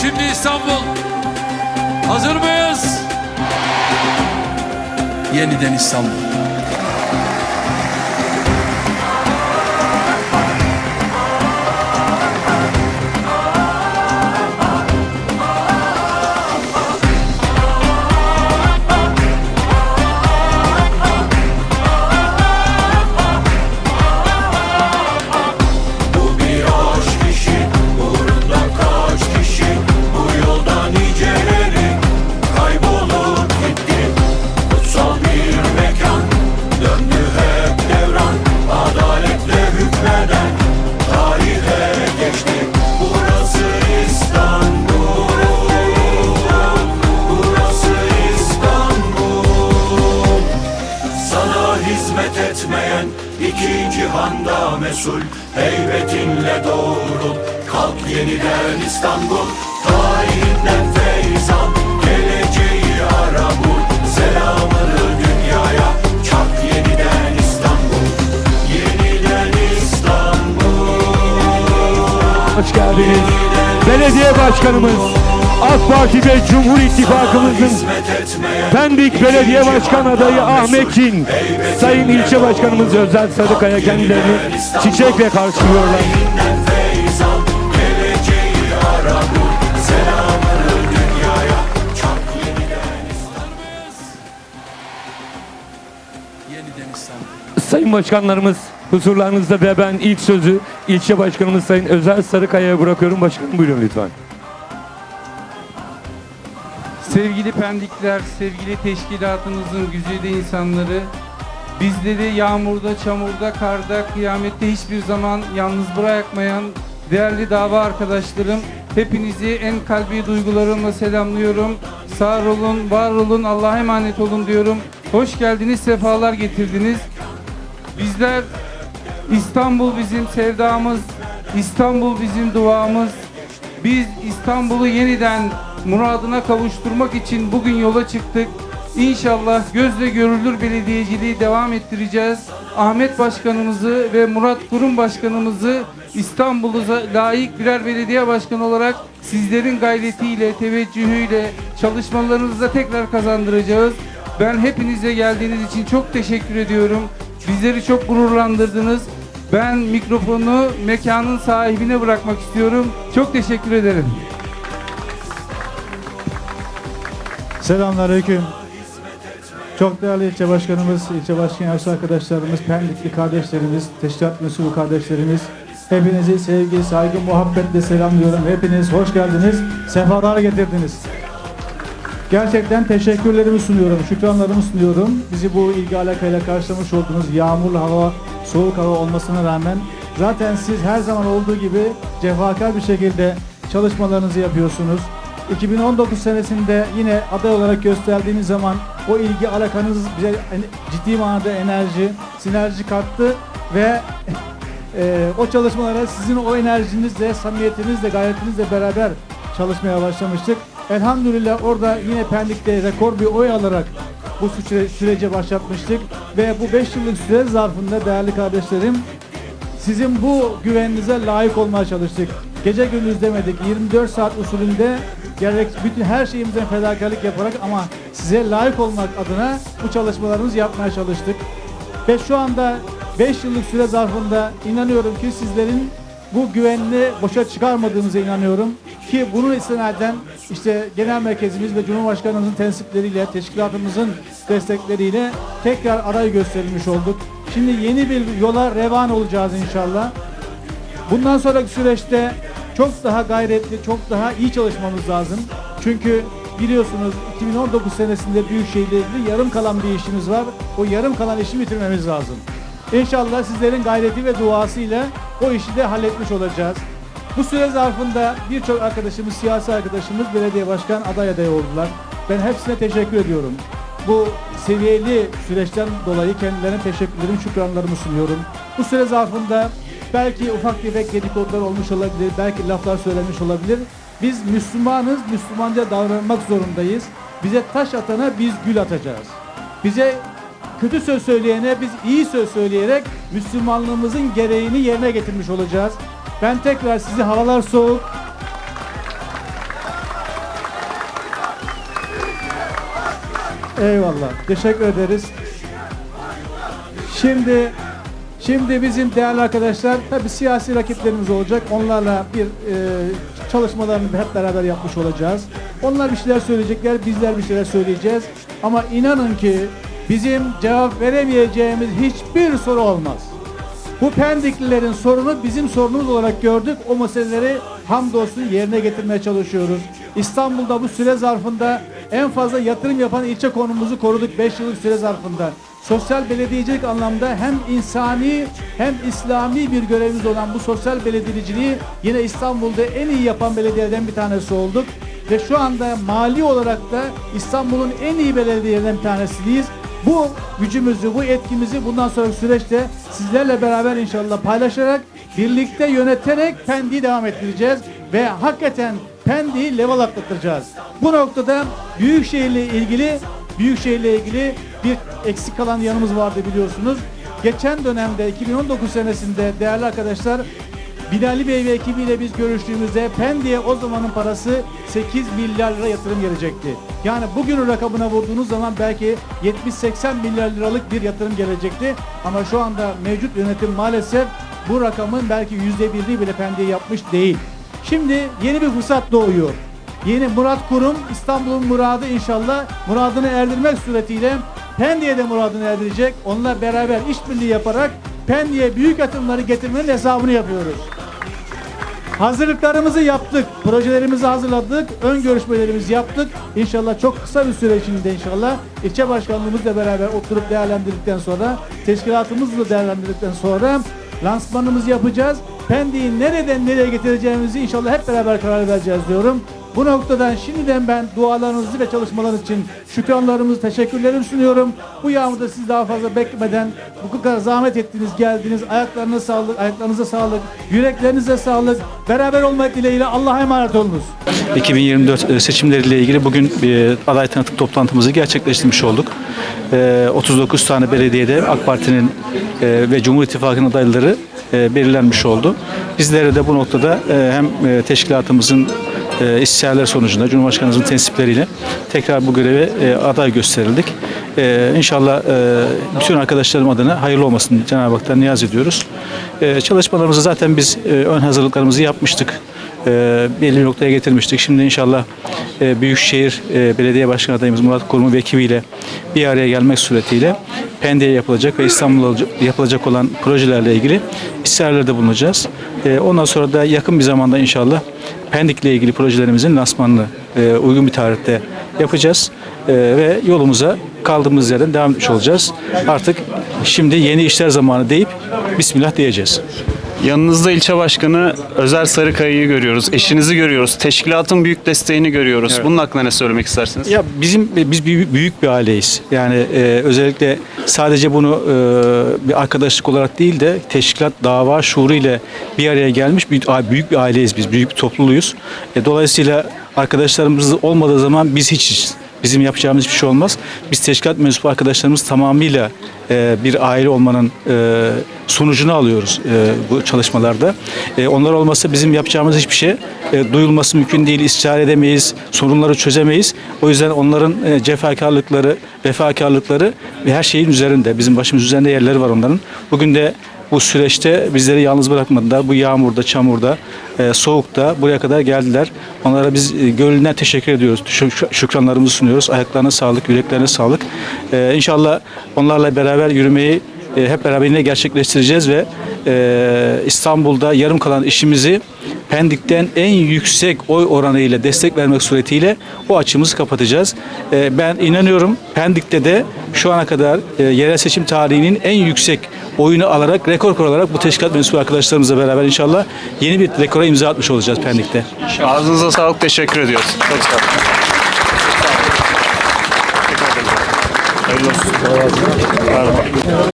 Şimdi İstanbul. Hazır mıyız? Yeniden İstanbul. Cihanda mesul Heybetinle doğrul Kalk yeniden İstanbul Tarihinden feyz al Geleceği ara bul Selamını dünyaya. Çak yeniden İstanbul Yeniden İstanbul. Hoş geldiniz. Belediye Başkanımız, AK Parti ve Cumhur İttifakımızın Pendik Belediye Başkan adayı Ahmet Çin, Sayın İlçe Başkanımız Özel Sarıkaya kendilerini çiçekle karşılıyorlar. Sayın Başkanlarımız huzurlarınızda ve ben ilk sözü İlçe Başkanımız Sayın Özel Sarıkaya'ya bırakıyorum. Başkanım buyurun lütfen. Sevgili Pendikler, sevgili teşkilatımızın güzide insanları, bizleri yağmurda, çamurda, karda, kıyamette hiçbir zaman yalnız bırakmayan değerli dava arkadaşlarım, hepinizi en kalbi duygularımla selamlıyorum. Sağ olun, var olun, Allah'a emanet olun diyorum. Hoş geldiniz, sefalar getirdiniz. Bizler İstanbul bizim sevdamız, İstanbul bizim duamız. Biz İstanbul'u yeniden muradına kavuşturmak için bugün yola çıktık. İnşallah gözle görülür belediyeciliği devam ettireceğiz. Ahmet Başkanımızı ve Murat Kurum Başkanımızı İstanbul'uza layık birer belediye başkanı olarak sizlerin gayretiyle, teveccühüyle çalışmalarınızla tekrar kazandıracağız. Ben hepinize geldiğiniz için çok teşekkür ediyorum. Bizleri çok gururlandırdınız. Ben mikrofonu mekanın sahibine bırakmak istiyorum. Çok teşekkür ederim. Selamünaleyküm. Çok değerli ilçe başkanımız, ilçe başkan yardımcısı arkadaşlarımız, Pendikli kardeşlerimiz, teşkilat mensubu kardeşlerimiz, hepinizi sevgi, saygı, muhabbetle selamlıyorum. Hepiniz hoş geldiniz, sefalar getirdiniz. Gerçekten teşekkürlerimi sunuyorum, şükranlarımı sunuyorum. Bizi bu ilgi alakayla karşılamış oldunuz. Yağmurlu hava, soğuk hava olmasına rağmen zaten siz her zaman olduğu gibi cefakar bir şekilde çalışmalarınızı yapıyorsunuz. 2019 senesinde yine aday olarak gösterdiğiniz zaman o ilgi alakanız bize ciddi manada enerji, sinerji kattı ve e, o çalışmalara sizin o enerjinizle, samimiyetinizle, gayretinizle beraber çalışmaya başlamıştık. Elhamdülillah orada yine Pendik'te rekor bir oy alarak bu süre, sürece başlatmıştık ve bu 5 yıllık süre zarfında değerli kardeşlerim sizin bu güveninize layık olmaya çalıştık. Gece gündüz demedik. 24 saat usulünde gerek bütün her şeyimizden fedakarlık yaparak ama size layık olmak adına bu çalışmalarımızı yapmaya çalıştık. Ve şu anda 5 yıllık süre zarfında inanıyorum ki sizlerin bu güvenini boşa çıkarmadığımıza inanıyorum. Ki bunun istinaden işte genel merkezimiz ve Cumhurbaşkanımızın tensipleriyle, teşkilatımızın destekleriyle tekrar aday gösterilmiş olduk. Şimdi yeni bir yola revan olacağız inşallah. Bundan sonraki süreçte çok daha gayretli, çok daha iyi çalışmamız lazım. Çünkü biliyorsunuz 2019 senesinde Büyükşehir'le ilgili yarım kalan bir işimiz var. O yarım kalan işi bitirmemiz lazım. İnşallah sizlerin gayreti ve duasıyla o işi de halletmiş olacağız. Bu süre zarfında birçok arkadaşımız, siyasi arkadaşımız belediye başkan aday adayı oldular. Ben hepsine teşekkür ediyorum. Bu seviyeli süreçten dolayı kendilerine teşekkürlerimi, şükranlarımı sunuyorum. Bu süre zarfında Belki ufak tefek dedikodular olmuş olabilir, belki laflar söylenmiş olabilir. Biz Müslümanız, Müslümanca davranmak zorundayız. Bize taş atana biz gül atacağız. Bize kötü söz söyleyene biz iyi söz söyleyerek Müslümanlığımızın gereğini yerine getirmiş olacağız. Ben tekrar sizi havalar soğuk, Eyvallah. Teşekkür ederiz. Şimdi şimdi bizim değerli arkadaşlar tabi siyasi rakiplerimiz olacak. Onlarla bir e, çalışmalarını hep beraber yapmış olacağız. Onlar bir şeyler söyleyecekler, bizler bir şeyler söyleyeceğiz. Ama inanın ki bizim cevap veremeyeceğimiz hiçbir soru olmaz. Bu Pendiklilerin sorunu bizim sorunumuz olarak gördük. O meseleleri hamdolsun yerine getirmeye çalışıyoruz. İstanbul'da bu süre zarfında en fazla yatırım yapan ilçe konumumuzu koruduk 5 yıllık süre zarfında. Sosyal belediyecilik anlamda hem insani hem İslami bir görevimiz olan bu sosyal belediyeciliği yine İstanbul'da en iyi yapan belediyelerden bir tanesi olduk. Ve şu anda mali olarak da İstanbul'un en iyi belediyelerinden bir tanesiyiz. Bu gücümüzü, bu etkimizi bundan sonraki süreçte sizlerle beraber inşallah paylaşarak, birlikte yöneterek Pendik'i devam ettireceğiz ve hakikaten Pendik'i level atlatacağız. Bu noktada Büyükşehir'le ilgili Büyükşehir'le ilgili bir eksik kalan yanımız vardı biliyorsunuz. Geçen dönemde 2019 senesinde değerli arkadaşlar Binali Bey ve ekibiyle biz görüştüğümüzde Pendik'e o zamanın parası 8 milyar lira yatırım gelecekti. Yani bugünün rakamına vurduğunuz zaman belki 70-80 milyar liralık bir yatırım gelecekti. Ama şu anda mevcut yönetim maalesef bu rakamın belki %1'ini bile Pendik'e yapmış değil. Şimdi yeni bir fırsat doğuyor. Yeni Murat Kurum İstanbul'un muradı inşallah muradını erdirmek suretiyle Pendik'e de muradını erdirecek. Onunla beraber işbirliği yaparak Pendik'e büyük yatırımları getirmenin hesabını yapıyoruz. Hazırlıklarımızı yaptık. Projelerimizi hazırladık. Ön görüşmelerimizi yaptık. İnşallah çok kısa bir süre içinde inşallah ilçe başkanlığımızla beraber oturup değerlendirdikten sonra teşkilatımızla değerlendirdikten sonra lansmanımızı yapacağız. Pendik'i nereden nereye getireceğimizi inşallah hep beraber karar vereceğiz diyorum. Bu noktadan şimdiden ben dualarınızı ve çalışmalarınız için şükranlarımızı, teşekkürlerimi sunuyorum. Bu yağmurda siz daha fazla beklemeden bu kadar zahmet ettiniz, geldiniz. Ayaklarınıza sağlık, ayaklarınıza sağlık, yüreklerinize sağlık. Beraber olmak dileğiyle Allah'a emanet olunuz. 2024 seçimleriyle ilgili bugün bir aday tanıtım toplantımızı gerçekleştirmiş olduk. Ee, 39 tane belediyede AK Parti'nin e, ve Cumhur İttifakı'nın adayları e, belirlenmiş oldu. Bizlere de bu noktada e, hem e, teşkilatımızın e, istişareler sonucunda Cumhurbaşkanımızın tensipleriyle tekrar bu göreve e, aday gösterildik. E, inşallah e, bütün arkadaşlarım adına hayırlı olmasını Cenab-ı Hak'tan niyaz ediyoruz. E, çalışmalarımızı zaten biz e, ön hazırlıklarımızı yapmıştık e, belli noktaya getirmiştik. Şimdi inşallah e, Büyükşehir e, Belediye Başkanı adayımız Murat Kurum ve ekibiyle bir araya gelmek suretiyle Pendik'e yapılacak ve İstanbul'da yapılacak olan projelerle ilgili istişarelerde bulunacağız. E, ondan sonra da yakın bir zamanda inşallah Pendik'le ilgili projelerimizin lansmanını e, uygun bir tarihte yapacağız. E, ve yolumuza kaldığımız yerden devam etmiş olacağız. Artık şimdi yeni işler zamanı deyip Bismillah diyeceğiz. Yanınızda ilçe başkanı Özer Sarıkaya'yı görüyoruz. Eşinizi görüyoruz. Teşkilatın büyük desteğini görüyoruz. Bunun hakkında ne söylemek istersiniz? Ya bizim biz büyük bir aileyiz. Yani e, özellikle sadece bunu e, bir arkadaşlık olarak değil de teşkilat, dava şuuru ile bir araya gelmiş bir büyük bir aileyiz biz. Büyük bir topluluğuyuz. E, dolayısıyla arkadaşlarımız olmadığı zaman biz hiçiz. Bizim yapacağımız bir şey olmaz. Biz teşkilat mensubu arkadaşlarımız tamamıyla e, bir aile olmanın e, sonucunu alıyoruz e, bu çalışmalarda. E, onlar olmasa bizim yapacağımız hiçbir şey e, duyulması mümkün değil, istişare edemeyiz, sorunları çözemeyiz. O yüzden onların e, cefakarlıkları, vefakarlıkları ve her şeyin üzerinde, bizim başımız üzerinde yerleri var onların. Bugün de bu süreçte bizleri yalnız bırakmadılar. Bu yağmurda, çamurda, e, soğukta buraya kadar geldiler. Onlara biz e, gönlünden teşekkür ediyoruz. Şük- Şükranlarımızı sunuyoruz. Ayaklarına sağlık, yüreklerine sağlık. E, inşallah onlarla beraber yürümeyi e, hep beraber yine gerçekleştireceğiz ve e, İstanbul'da yarım kalan işimizi Pendik'ten en yüksek oy oranıyla destek vermek suretiyle o açımızı kapatacağız. E, ben inanıyorum Pendik'te de şu ana kadar e, yerel seçim tarihinin en yüksek oyunu alarak, rekor kurarak bu teşkilat mensubu arkadaşlarımızla beraber inşallah yeni bir rekora imza atmış olacağız Pendik'te. Ağzınıza sağlık. Teşekkür ediyoruz. Çok sağ olun. Hayırlı olsun.